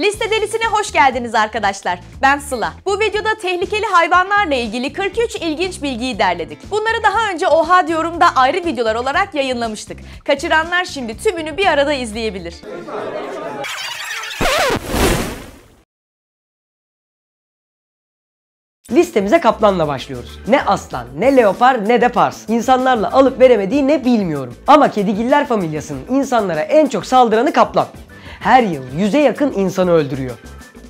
Liste delisine hoş geldiniz arkadaşlar. Ben Sıla. Bu videoda tehlikeli hayvanlarla ilgili 43 ilginç bilgiyi derledik. Bunları daha önce Oha diyorum da ayrı videolar olarak yayınlamıştık. Kaçıranlar şimdi tümünü bir arada izleyebilir. Listemize kaplanla başlıyoruz. Ne aslan, ne leopar, ne de pars. İnsanlarla alıp veremediği ne bilmiyorum. Ama kedigiller familyasının insanlara en çok saldıranı kaplan. Her yıl yüze yakın insanı öldürüyor.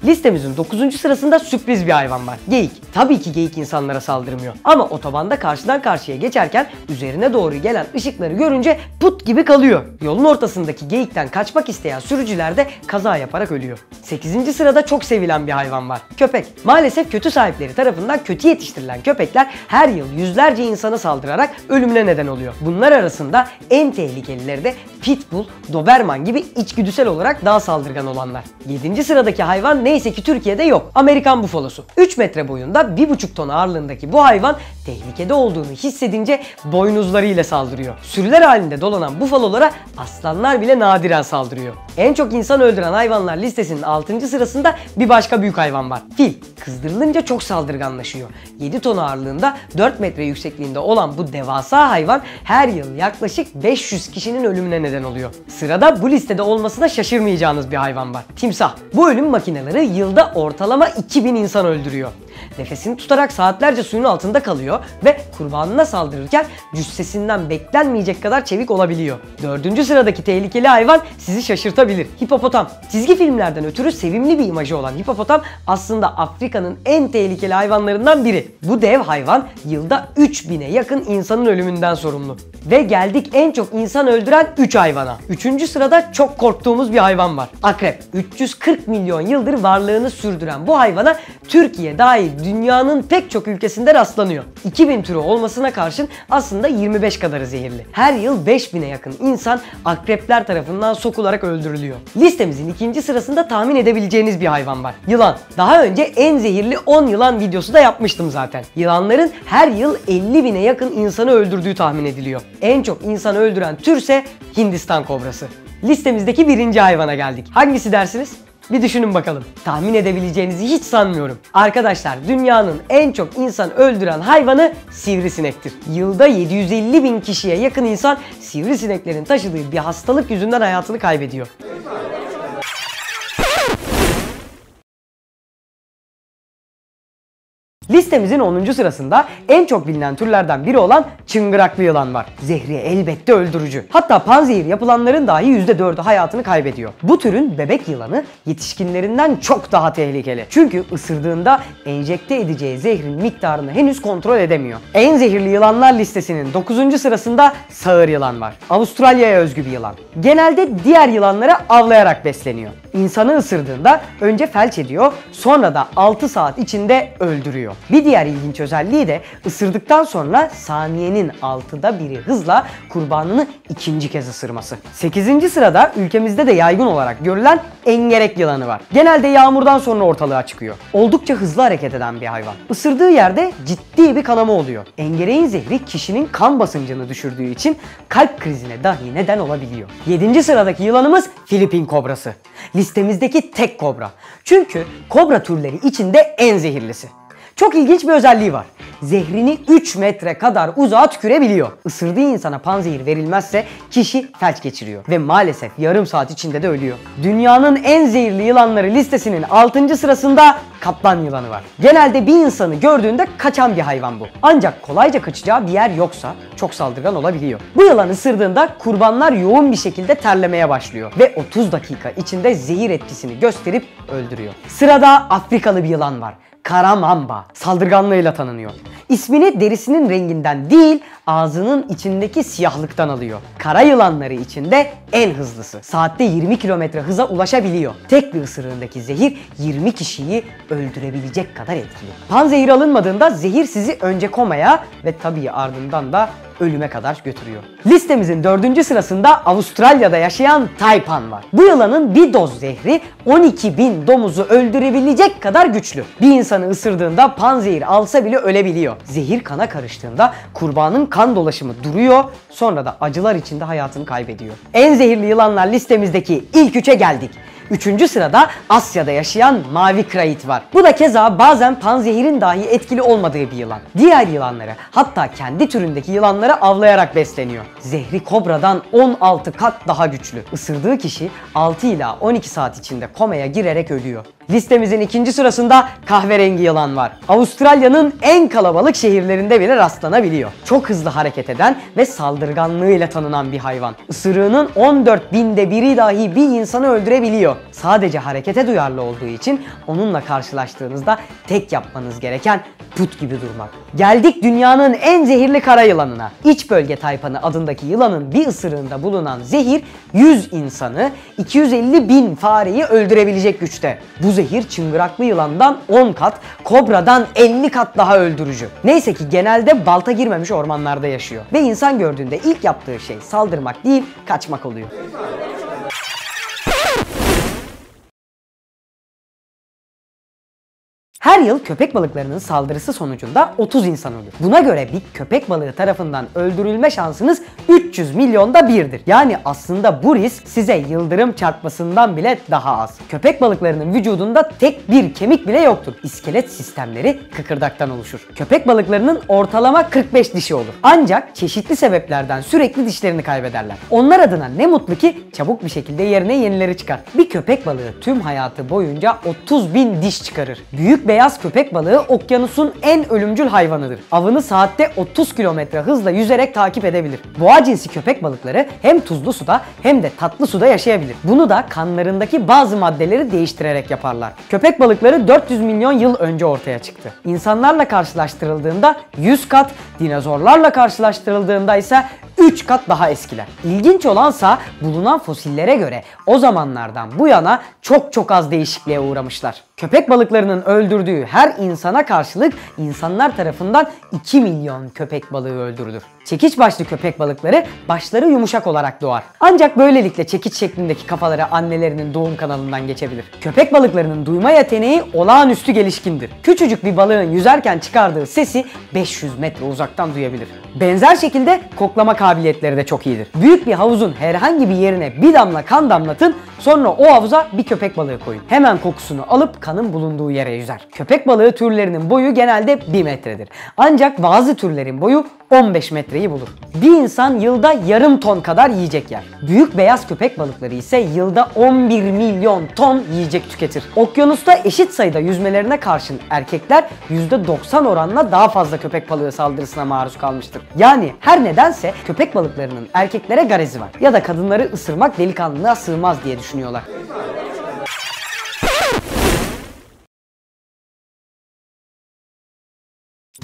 Listemizin 9. sırasında sürpriz bir hayvan var. Geyik. Tabii ki geyik insanlara saldırmıyor. Ama otobanda karşıdan karşıya geçerken üzerine doğru gelen ışıkları görünce put gibi kalıyor. Yolun ortasındaki geyikten kaçmak isteyen sürücüler de kaza yaparak ölüyor. 8. sırada çok sevilen bir hayvan var. Köpek. Maalesef kötü sahipleri tarafından kötü yetiştirilen köpekler her yıl yüzlerce insana saldırarak ölümüne neden oluyor. Bunlar arasında en tehlikelileri de Pitbull, Doberman gibi içgüdüsel olarak daha saldırgan olanlar. 7. sıradaki hayvan neyse ki Türkiye'de yok. Amerikan bufalosu. 3 metre boyunda 1,5 ton ağırlığındaki bu hayvan tehlikede olduğunu hissedince boynuzlarıyla saldırıyor. Sürüler halinde dolanan bufalolara aslanlar bile nadiren saldırıyor. En çok insan öldüren hayvanlar listesinin 6. sırasında bir başka büyük hayvan var. Fil. Kızdırılınca çok saldırganlaşıyor. 7 ton ağırlığında 4 metre yüksekliğinde olan bu devasa hayvan her yıl yaklaşık 500 kişinin ölümüne neden oluyor. Sırada bu listede olmasına şaşırmayacağınız bir hayvan var. Timsah. Bu ölüm makineleri yılda ortalama 2000 insan öldürüyor. Nefesini tutarak saatlerce suyun altında kalıyor ve kurbanına saldırırken cüssesinden beklenmeyecek kadar çevik olabiliyor. Dördüncü sıradaki tehlikeli hayvan sizi şaşırtabilir. Hipopotam. Çizgi filmlerden ötürü sevimli bir imajı olan hipopotam aslında Afrika'nın en tehlikeli hayvanlarından biri. Bu dev hayvan yılda 3000'e yakın insanın ölümünden sorumlu. Ve geldik en çok insan öldüren 3 hayvana. Üçüncü sırada çok korktuğumuz bir hayvan var. Akrep. 340 milyon yıldır varlığını sürdüren bu hayvana Türkiye dahil dünyanın pek çok ülkesinde rastlanıyor. 2000 türü olmasına karşın aslında 25 kadarı zehirli. Her yıl 5000'e yakın insan akrepler tarafından sokularak öldürülüyor. Listemizin ikinci sırasında tahmin edebileceğiniz bir hayvan var. Yılan. Daha önce en zehirli 10 yılan videosu da yapmıştım zaten. Yılanların her yıl 50 bine yakın insanı öldürdüğü tahmin ediliyor. En çok insanı öldüren türse Hindistan kobrası. Listemizdeki birinci hayvana geldik. Hangisi dersiniz? Bir düşünün bakalım. Tahmin edebileceğinizi hiç sanmıyorum. Arkadaşlar dünyanın en çok insan öldüren hayvanı sivrisinektir. Yılda 750 bin kişiye yakın insan sivrisineklerin taşıdığı bir hastalık yüzünden hayatını kaybediyor. Listemizin 10. sırasında en çok bilinen türlerden biri olan çıngıraklı yılan var. Zehri elbette öldürücü. Hatta panzehir yapılanların dahi %4'ü hayatını kaybediyor. Bu türün bebek yılanı yetişkinlerinden çok daha tehlikeli. Çünkü ısırdığında enjekte edeceği zehrin miktarını henüz kontrol edemiyor. En zehirli yılanlar listesinin 9. sırasında sağır yılan var. Avustralya'ya özgü bir yılan. Genelde diğer yılanları avlayarak besleniyor. İnsanı ısırdığında önce felç ediyor, sonra da 6 saat içinde öldürüyor. Bir diğer ilginç özelliği de ısırdıktan sonra saniyenin altıda biri hızla kurbanını ikinci kez ısırması. 8. sırada ülkemizde de yaygın olarak görülen engerek yılanı var. Genelde yağmurdan sonra ortalığa çıkıyor. Oldukça hızlı hareket eden bir hayvan. Isırdığı yerde ciddi bir kanama oluyor. Engereğin zehri kişinin kan basıncını düşürdüğü için kalp krizine dahi neden olabiliyor. 7. sıradaki yılanımız Filipin kobrası. Listemizdeki tek kobra. Çünkü kobra türleri içinde en zehirlisi. Çok ilginç bir özelliği var. Zehrini 3 metre kadar uzağa tükürebiliyor. Isırdığı insana panzehir verilmezse kişi felç geçiriyor ve maalesef yarım saat içinde de ölüyor. Dünyanın en zehirli yılanları listesinin 6. sırasında kaplan yılanı var. Genelde bir insanı gördüğünde kaçan bir hayvan bu. Ancak kolayca kaçacağı bir yer yoksa çok saldırgan olabiliyor. Bu yılan ısırdığında kurbanlar yoğun bir şekilde terlemeye başlıyor ve 30 dakika içinde zehir etkisini gösterip öldürüyor. Sırada Afrikalı bir yılan var. Kara mamba saldırganlığıyla tanınıyor. İsmini derisinin renginden değil ağzının içindeki siyahlıktan alıyor. Kara yılanları içinde en hızlısı. Saatte 20 kilometre hıza ulaşabiliyor. Tek bir ısırığındaki zehir 20 kişiyi öldürebilecek kadar etkili. Panzehir alınmadığında zehir sizi önce komaya ve tabii ardından da ölüme kadar götürüyor. Listemizin dördüncü sırasında Avustralya'da yaşayan taypan var. Bu yılanın bir doz zehri 12 bin domuzu öldürebilecek kadar güçlü. Bir insanı ısırdığında panzehir alsa bile ölebiliyor. Zehir kana karıştığında kurbanın kan dolaşımı duruyor sonra da acılar içinde hayatını kaybediyor. En zehirli yılanlar listemizdeki ilk üçe geldik. Üçüncü sırada Asya'da yaşayan mavi krayit var. Bu da keza bazen panzehirin dahi etkili olmadığı bir yılan. Diğer yılanları hatta kendi türündeki yılanları avlayarak besleniyor. Zehri kobradan 16 kat daha güçlü. Isırdığı kişi 6 ila 12 saat içinde komaya girerek ölüyor. Listemizin ikinci sırasında kahverengi yılan var. Avustralya'nın en kalabalık şehirlerinde bile rastlanabiliyor. Çok hızlı hareket eden ve saldırganlığıyla tanınan bir hayvan. Isırığının 14 binde biri dahi bir insanı öldürebiliyor. Sadece harekete duyarlı olduğu için onunla karşılaştığınızda tek yapmanız gereken put gibi durmak. Geldik dünyanın en zehirli kara yılanına. İç bölge taypanı adındaki yılanın bir ısırığında bulunan zehir 100 insanı 250 bin fareyi öldürebilecek güçte. Bu zehir çıngıraklı yılandan 10 kat, kobradan 50 kat daha öldürücü. Neyse ki genelde balta girmemiş ormanlarda yaşıyor. Ve insan gördüğünde ilk yaptığı şey saldırmak değil, kaçmak oluyor. Her yıl köpek balıklarının saldırısı sonucunda 30 insan ölür. Buna göre bir köpek balığı tarafından öldürülme şansınız 300 milyonda birdir. Yani aslında bu risk size yıldırım çarpmasından bile daha az. Köpek balıklarının vücudunda tek bir kemik bile yoktur. İskelet sistemleri kıkırdaktan oluşur. Köpek balıklarının ortalama 45 dişi olur. Ancak çeşitli sebeplerden sürekli dişlerini kaybederler. Onlar adına ne mutlu ki çabuk bir şekilde yerine yenileri çıkar. Bir köpek balığı tüm hayatı boyunca 30 bin diş çıkarır. Büyük beyaz köpek balığı okyanusun en ölümcül hayvanıdır. Avını saatte 30 kilometre hızla yüzerek takip edebilir. Boğa cinsi köpek balıkları hem tuzlu suda hem de tatlı suda yaşayabilir. Bunu da kanlarındaki bazı maddeleri değiştirerek yaparlar. Köpek balıkları 400 milyon yıl önce ortaya çıktı. İnsanlarla karşılaştırıldığında 100 kat, dinozorlarla karşılaştırıldığında ise 3 kat daha eskiler. İlginç olansa bulunan fosillere göre o zamanlardan bu yana çok çok az değişikliğe uğramışlar. Köpek balıklarının öldürdüğü her insana karşılık insanlar tarafından 2 milyon köpek balığı öldürülür. Çekiç başlı köpek balıkları başları yumuşak olarak doğar. Ancak böylelikle çekiç şeklindeki kafaları annelerinin doğum kanalından geçebilir. Köpek balıklarının duyma yeteneği olağanüstü gelişkindir. Küçücük bir balığın yüzerken çıkardığı sesi 500 metre uzaktan duyabilir. Benzer şekilde koklama kabiliyetleri de çok iyidir. Büyük bir havuzun herhangi bir yerine bir damla kan damlatın sonra o havuza bir köpek balığı koyun. Hemen kokusunu alıp kanın bulunduğu yere yüzer. Köpek balığı türlerinin boyu genelde 1 metredir. Ancak bazı türlerin boyu 15 metreyi bulur. Bir insan yılda yarım ton kadar yiyecek yer. Büyük beyaz köpek balıkları ise yılda 11 milyon ton yiyecek tüketir. Okyanusta eşit sayıda yüzmelerine karşın erkekler %90 oranla daha fazla köpek balığı saldırısına maruz kalmıştır. Yani her nedense köpek balıklarının erkeklere garezi var. Ya da kadınları ısırmak delikanlılığa sığmaz diye düşünüyorlar.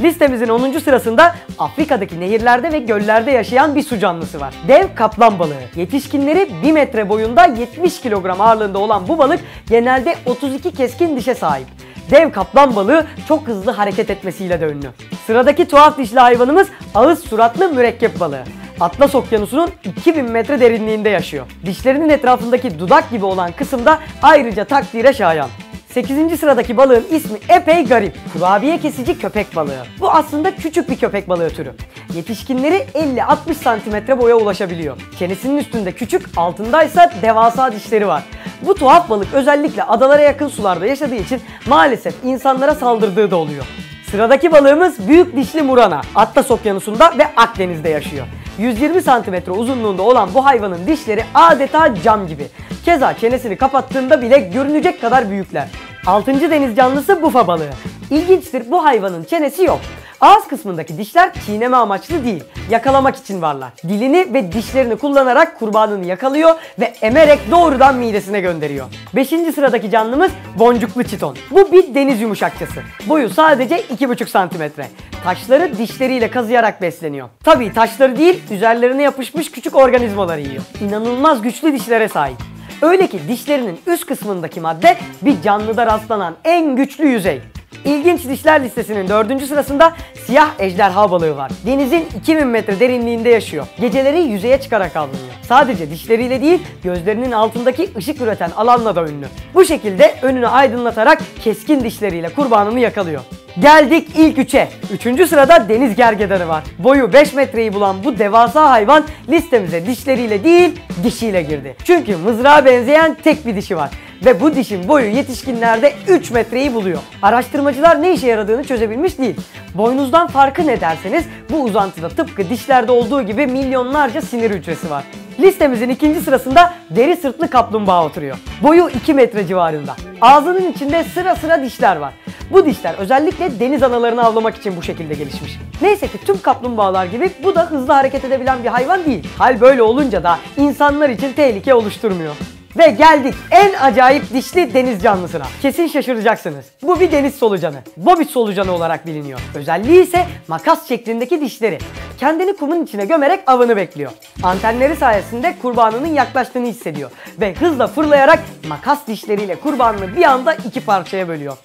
Listemizin 10. sırasında Afrika'daki nehirlerde ve göllerde yaşayan bir su canlısı var. Dev kaplan balığı. Yetişkinleri 1 metre boyunda 70 kilogram ağırlığında olan bu balık genelde 32 keskin dişe sahip. Dev kaplan balığı çok hızlı hareket etmesiyle de ünlü. Sıradaki tuhaf dişli hayvanımız ağız suratlı mürekkep balığı. Atlas Okyanusu'nun 2000 metre derinliğinde yaşıyor. Dişlerinin etrafındaki dudak gibi olan kısımda ayrıca takdire şayan. 8. sıradaki balığın ismi epey garip. Kurabiye kesici köpek balığı. Bu aslında küçük bir köpek balığı türü. Yetişkinleri 50-60 santimetre boya ulaşabiliyor. Çenesinin üstünde küçük, altındaysa devasa dişleri var. Bu tuhaf balık özellikle adalara yakın sularda yaşadığı için maalesef insanlara saldırdığı da oluyor. Sıradaki balığımız büyük dişli murana. Atlas Okyanusu'nda ve Akdeniz'de yaşıyor. 120 santimetre uzunluğunda olan bu hayvanın dişleri adeta cam gibi. Keza çenesini kapattığında bile görünecek kadar büyükler. 6. deniz canlısı bufa balığı. İlginçtir bu hayvanın çenesi yok. Ağız kısmındaki dişler çiğneme amaçlı değil, yakalamak için varlar. Dilini ve dişlerini kullanarak kurbanını yakalıyor ve emerek doğrudan midesine gönderiyor. 5. sıradaki canlımız boncuklu çiton. Bu bir deniz yumuşakçası. Boyu sadece 2,5 santimetre. Taşları dişleriyle kazıyarak besleniyor. Tabii taşları değil, üzerlerine yapışmış küçük organizmaları yiyor. İnanılmaz güçlü dişlere sahip. Öyle ki dişlerinin üst kısmındaki madde bir canlıda rastlanan en güçlü yüzey. İlginç dişler listesinin dördüncü sırasında siyah ejderha balığı var. Denizin 2000 metre derinliğinde yaşıyor. Geceleri yüzeye çıkarak avlanıyor. Sadece dişleriyle değil, gözlerinin altındaki ışık üreten alanla da ünlü. Bu şekilde önünü aydınlatarak keskin dişleriyle kurbanını yakalıyor. Geldik ilk üçe. Üçüncü sırada deniz gergedanı var. Boyu 5 metreyi bulan bu devasa hayvan listemize dişleriyle değil dişiyle girdi. Çünkü mızrağa benzeyen tek bir dişi var. Ve bu dişin boyu yetişkinlerde 3 metreyi buluyor. Araştırmacılar ne işe yaradığını çözebilmiş değil. Boynuzdan farkı ne derseniz bu uzantıda tıpkı dişlerde olduğu gibi milyonlarca sinir hücresi var. Listemizin ikinci sırasında deri sırtlı kaplumbağa oturuyor. Boyu 2 metre civarında. Ağzının içinde sıra sıra dişler var. Bu dişler özellikle deniz analarını avlamak için bu şekilde gelişmiş. Neyse ki tüm kaplumbağalar gibi bu da hızlı hareket edebilen bir hayvan değil. Hal böyle olunca da insanlar için tehlike oluşturmuyor. Ve geldik en acayip dişli deniz canlısına. Kesin şaşıracaksınız. Bu bir deniz solucanı. Bobit solucanı olarak biliniyor. Özelliği ise makas şeklindeki dişleri. Kendini kumun içine gömerek avını bekliyor. Antenleri sayesinde kurbanının yaklaştığını hissediyor. Ve hızla fırlayarak makas dişleriyle kurbanını bir anda iki parçaya bölüyor.